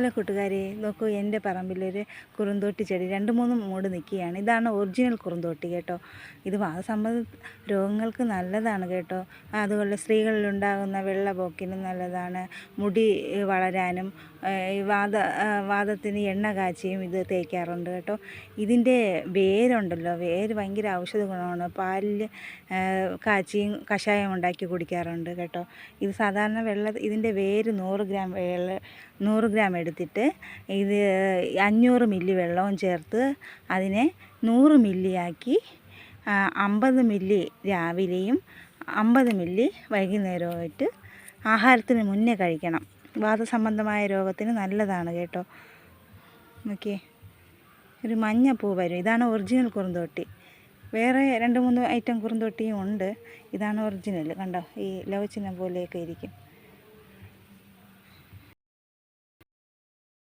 Hello കൂട്ടുകാരെ നോക്കൂ എന്റെ പറമ്പിലൊരു കുറുന്തോട്ടി ചെടി രണ്ട് മൂന്ന് മൂട് നിൽക്കുകയാണ്. ഇതാണ് ഒറിജിനൽ കുറുന്തോട്ടി കേട്ടോ. ഇത് വാസസംബന്ധ രോഗങ്ങൾക്ക് നല്ലതാണ് കേട്ടോ. അതുപോലെ സ്ത്രീകളിലുണ്ടാകുന്ന വെള്ളപോക്കിനും നല്ലതാണ്. മുടി വളരാനും വാദ വാദത്തിന് എണ്ണ കാച്ചിയും ഇത് തേക്കാറുണ്ട് കേട്ടോ. ഇതിന്റെ വേരുണ്ടല്ലോ വേര് ഭയങ്കര ഔഷധ ഗുണമാണ്. പാലിൽ കാച്ചിയും കഷായം ഉണ്ടാക്കി കുടിക്കാറുണ്ട് കേട്ടോ. ഇത് സാധാരണ വെള്ള ഇതിന്റെ വേര് നൂറ് ഗ്രാം വെള്ള നൂറ് ഗ്രാം എടുത്തിട്ട് ഇത് അഞ്ഞൂറ് മില്ലി വെള്ളവും ചേർത്ത് അതിനെ നൂറ് മില്ലിയാക്കി അമ്പത് മില്ലി രാവിലെയും അമ്പത് മില്ലി വൈകുന്നേരവുമായിട്ട് ആഹാരത്തിന് മുന്നേ കഴിക്കണം. വാദസംബന്ധമായ രോഗത്തിന് നല്ലതാണ് കേട്ടോ. നോക്കിയേ ഒരു മഞ്ഞപ്പൂ വരും. ഇതാണ് ഒറിജിനൽ കുറുന്തോട്ടി. വേറെ രണ്ട് മൂന്ന് ഐറ്റം കുറുന്തോട്ടിയും ഉണ്ട്. ഇതാണ് ഒറിജിനൽ. കണ്ടോ? ഈ ലവ് ചിഹ്നം പോലെയൊക്കെ ഇരിക്കും.